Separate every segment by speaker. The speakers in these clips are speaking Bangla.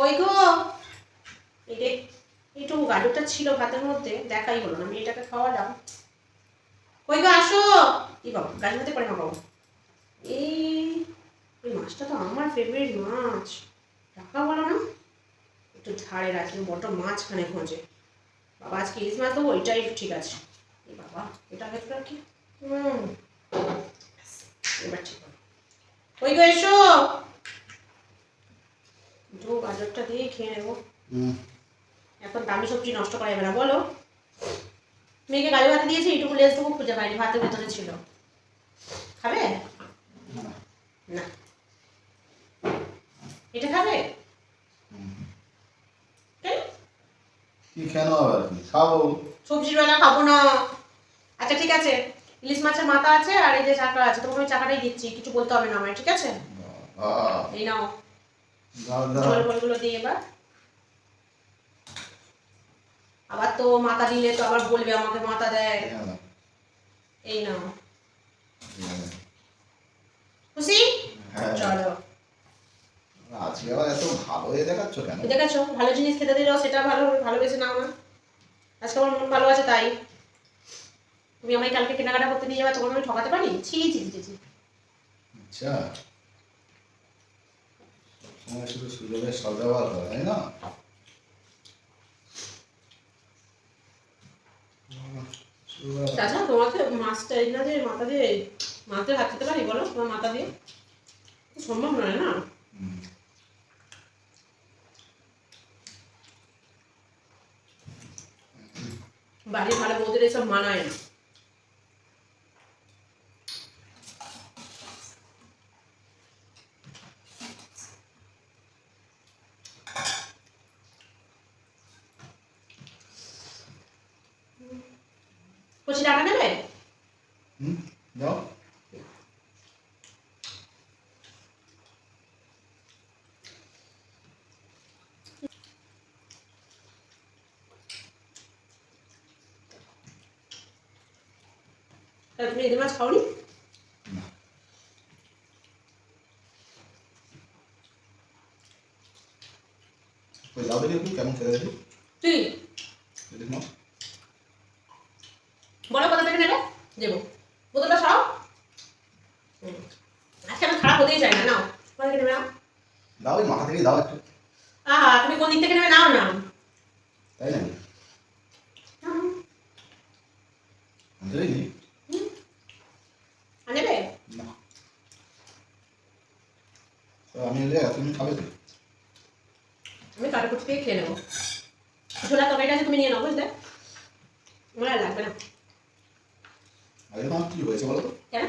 Speaker 1: কই গো? রে এইটুকু গাজরটা ছিল ভাতের মধ্যে, দেখাই হলো না আমি মেয়েটাকে খাওয়ালাম। কই গো, আসো। কি বাবা গাছ ভাতে করে না বাবা? এই এই মাছটা তো আমার ফেভারিট মাছ। টাকা বলো না। একটু ধারে রাখি, বড় মাছখানে খোঁজে। বাবা, আজকে ইলিশ মাছ দেবো, ওইটাই ঠিক আছে। এই বাবা, এটা আগে রাখি। হুম, এবার ঠিক ওই গো, এসো। গাজরটা দিয়ে খেয়ে নেব। এখন দামি সবজি নষ্ট করা যাবে না বলো। মেয়েকে গাজর ভাতে দিয়েছি এইটুকু খুঁজে পাইনি ভাতের ভেতরে ছিল। খাবে?
Speaker 2: না।
Speaker 1: না। এটা খাবে?
Speaker 2: কি কেন আবার খাব।
Speaker 1: সবজির বেলা খাব না। আচ্ছা ঠিক আছে। ইলিশ মাছের মাথা আছে আর এই যে চাকা আছে তোমাকে আমি চাকাটাই দিচ্ছি কিছু বলতে হবে না আমায় ঠিক আছে? এই নাও। দিয়ে এবার। আবার তো মাথা দিলে তো আবার বলবে আমাকে মাথা দেয়। এই নাও খুশি?
Speaker 2: হ্যাঁ।
Speaker 1: চলো।
Speaker 2: আজকে আবার এত ভালো হয়ে দেখাচ্ছ কেন?
Speaker 1: দেখেছ ভালো জিনিস খেতে দিলেও সেটা ভালো ভালোবেসে নাও না। আজকে আমার মন ভালো আছে তাই। তুমি আমায় কালকে কেনাকাটা করতে নিয়ে যাবে তখন আমি ঠকাতে পারি? ছি ছি ছি।
Speaker 2: আচ্ছা। সময় শুধু সুযোগের সদ্ব্যবহার তাই না?
Speaker 1: চাচা তোমাকে মাছটা এই না যে মাথা দিয়ে মাছের হাত খেতে পারি বলো তোমার মাথা দিয়ে? সম্ভব নয় না? বাড়ির ভালো বৌদের এসব মানায় না। কচি ডাটা নেবে
Speaker 2: হুম দাও।
Speaker 1: তুমি এদের মাছ খাওনি?
Speaker 2: ওই লাউ দেখি কেমন খেতে
Speaker 1: তুই?
Speaker 2: দেখি নাও।
Speaker 1: বলো কোথা থেকে নেবে দেবো। বোতলটা সরাও। আজকে আমি খারাপ হতেই চাই না নাও। কোথা থেকে নাও?
Speaker 2: দাও মাথা থেকে দাও একটু।
Speaker 1: আহা তুমি কোন দিক থেকে নেবে নাও না।
Speaker 2: তাই না। আমি তুমি খাবে
Speaker 1: আমি কাটাকুটি দিয়ে খেয়ে নেব। ছোলা তরকারিটা আছে তুমি নিয়ে নাও বুঝলে? আমার লাগবে না।
Speaker 2: আগে তোমার কি হয়েছে বলো
Speaker 1: কেন?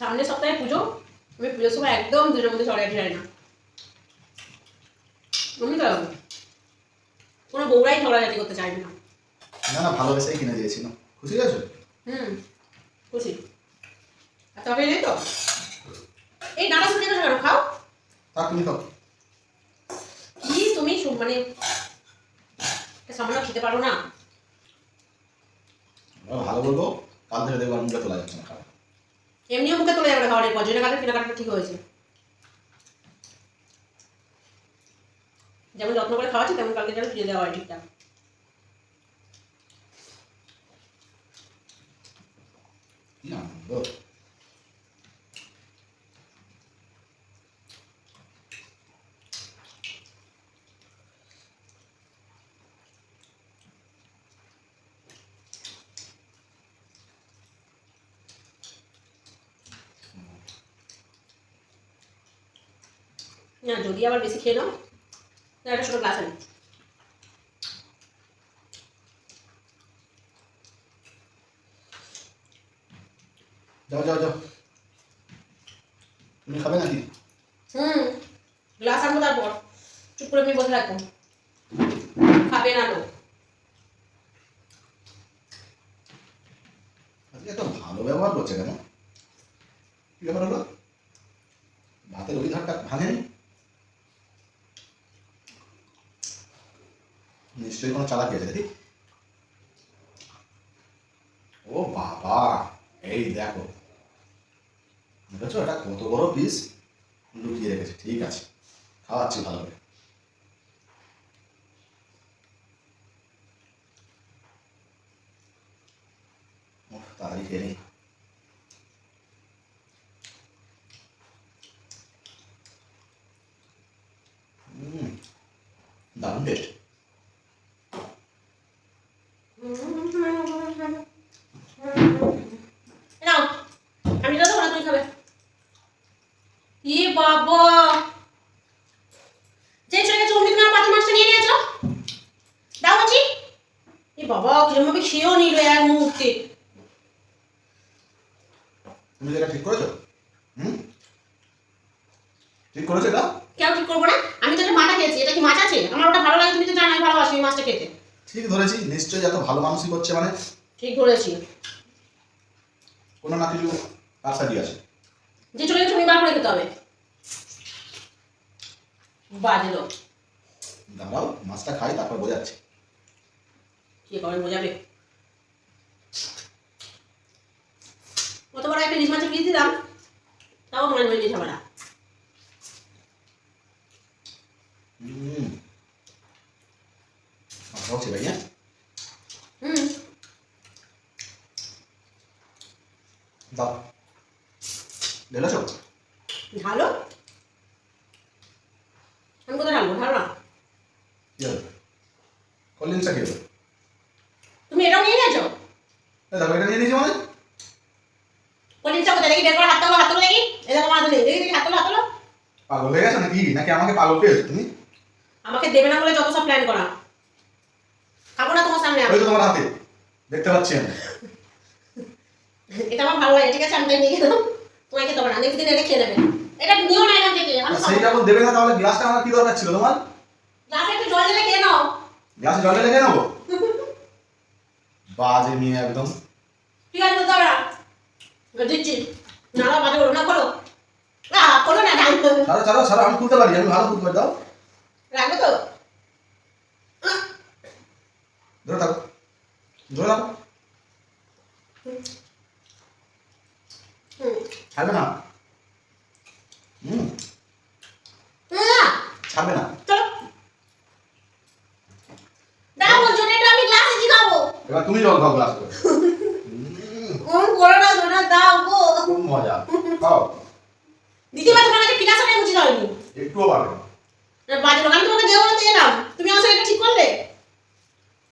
Speaker 1: সামনের সপ্তাহে পুজো? আমি পুজোর সময় একদম দুটোর মধ্যে সরাই ফিরাই না। আমি তো কোনো বউরাই ঝগড়াঝাটি করতে চাইবে না।
Speaker 2: না না ভালোবেসেই কিনে দিয়েছিল। খুশি আছো
Speaker 1: হুম খুশি। আর তবে নেই তো? এই নানা শুনে কেন খাও।
Speaker 2: তা তুমি খাও।
Speaker 1: কি তুমি মানে সামান্য খেতে পারো না?
Speaker 2: ভালো বলব কাল থেকে দেখব মুখে তোলা যাচ্ছে না খাবার
Speaker 1: এমনিও মুখে তোলা যাবে না খাওয়ার পর জেনে কাটা কেনাকাটা ঠিক হয়েছে। যেমন যত্ন করে খাওয়াচ্ছি তেমন কালকে যেন ফিরে দেওয়া হয় ঠিকঠাক।
Speaker 2: কি
Speaker 1: না যদি আবার বেশি খেয়ে নাও তাহলে একটা ছোটো গ্লাস আনি
Speaker 2: যাও যাও যাও। তুমি খাবে নাকি?
Speaker 1: হুম গ্লাস আনব তারপর। চুপ করে তুমি বসে রাখো খাবে না লোক
Speaker 2: এত ভালো ব্যবহার করছে কেন? কি ব্যাপার হলো? ভাতের ওই ভাঙেনি? নিশ্চয়ই কোনো চালাকি আছে, দেখি। ও বাবা, এই দেখো। দেখেছ? এটা কত বড় পিস লুকিয়ে রেখেছে, ঠিক আছে। খাওয়াচ্ছি ভালো করে। তাড়াতাড়ি নিই উম, দারুণ টেস্ট
Speaker 1: নাও আমি তো দেবো না তুমি খাবে ই বাবা যে ছেলেকে চুমড়ি তোমার পাতি মাছটা নিয়ে নিয়েছো দাও বলছি এ বাবা কিরম ভাবে খেয়েও নিল এক মুহূর্তে
Speaker 2: তুমি যেটা ঠিক করেছ? হুম? ঠিক করেছ এটা?
Speaker 1: কেন ঠিক করব না? আমি তো এটা মাটা খেয়েছি এটা কি মাছ আছে? আমার ওটা ভালো লাগে তুমি তো জানো আমি ভালোবাসি ওই মাছটা খেতে।
Speaker 2: ঠিক ধরেছি নিশ্চয়ই এত ভালো মানুষই করছে মানে।
Speaker 1: ঠিক ধরেছি।
Speaker 2: কোনো না কিছু কাছাড়ি আছে।
Speaker 1: যে চলে গেছে তুমি বার করে খেতে হবে। বাজে লোক।
Speaker 2: দাঁড়াও মাছটা খাই তারপর বোঝাচ্ছি।
Speaker 1: কি করে বোঝাবে? বড় একটা ইলিশ মাছের পিস দিলাম? তাও মনে হয় নিয়ে যাবে না।
Speaker 2: হুম। মাছটা হচ্ছে ভাইয়া।
Speaker 1: হুম।
Speaker 2: দাও। ঢেলেছো
Speaker 1: ঢালো? আমি কোথায় ঢালবো? ঢালো না?
Speaker 2: কি হবে কোল্ড ড্রিঙ্কসটা কি হবে
Speaker 1: তুমি এটাও নিয়ে
Speaker 2: এই দেখো এটা নিয়ে নিয়েছি মানে?
Speaker 1: দেখি বের করে হাত তোলো হাত তোলো দেখি। এই দেখো মাছ নেই দেখি দেখি হাত তোলো হাত তোলো।
Speaker 2: পাগল হয়ে গেছো নাকি? নাকি আমাকে পাগল পেয়েছ তুমি?
Speaker 1: আমাকে দেবে না বলে যত সব প্ল্যান করা। খাব না তোমার সামনে
Speaker 2: ওই তো তোমার হাতে। দেখতে পাচ্ছি আমি।
Speaker 1: এটা আমার ভালো লাগে ঠিক আছে? আমি নিয়ে গেলাম। না নেক্সট দিন এটা খেয়ে নেবে। এটা নিও না এখান থেকে আমি
Speaker 2: আর সেই যখন দেবে না তাহলে গ্লাসটা আমার কি দরকার ছিল তোমার?
Speaker 1: গ্লাসে একটু জল খেয়ে নাও।
Speaker 2: গ্লাসে জলে লেগে নেব? বাজে মেয়ে একদম।
Speaker 1: ঠিক আছে বলতে দিচ্ছি করো না করো না
Speaker 2: আমি পারি আমি ভালো তুলতে পারি দাও।
Speaker 1: রাখব তো?
Speaker 2: ধরে থাকো ধরে থাকো। ছাড়বে না? হুম। ছাড়বে না?
Speaker 1: চলো। দাও বলছো এটা আমি গ্লাসে খাব
Speaker 2: এবার তুমি জল খাও গ্লাস করে।
Speaker 1: কোন দাও গো।
Speaker 2: খুব মজা। খাও।
Speaker 1: দ্বিতীয়বার তোমার কাছে ফিরে আসাটাই উচিত হয়নি।
Speaker 2: একটুও পারবে না।
Speaker 1: বাজে লোক আমি তোমাকে দেবো না দিয়ে নাও। তুমি আমার সাথে ঠিক করলে?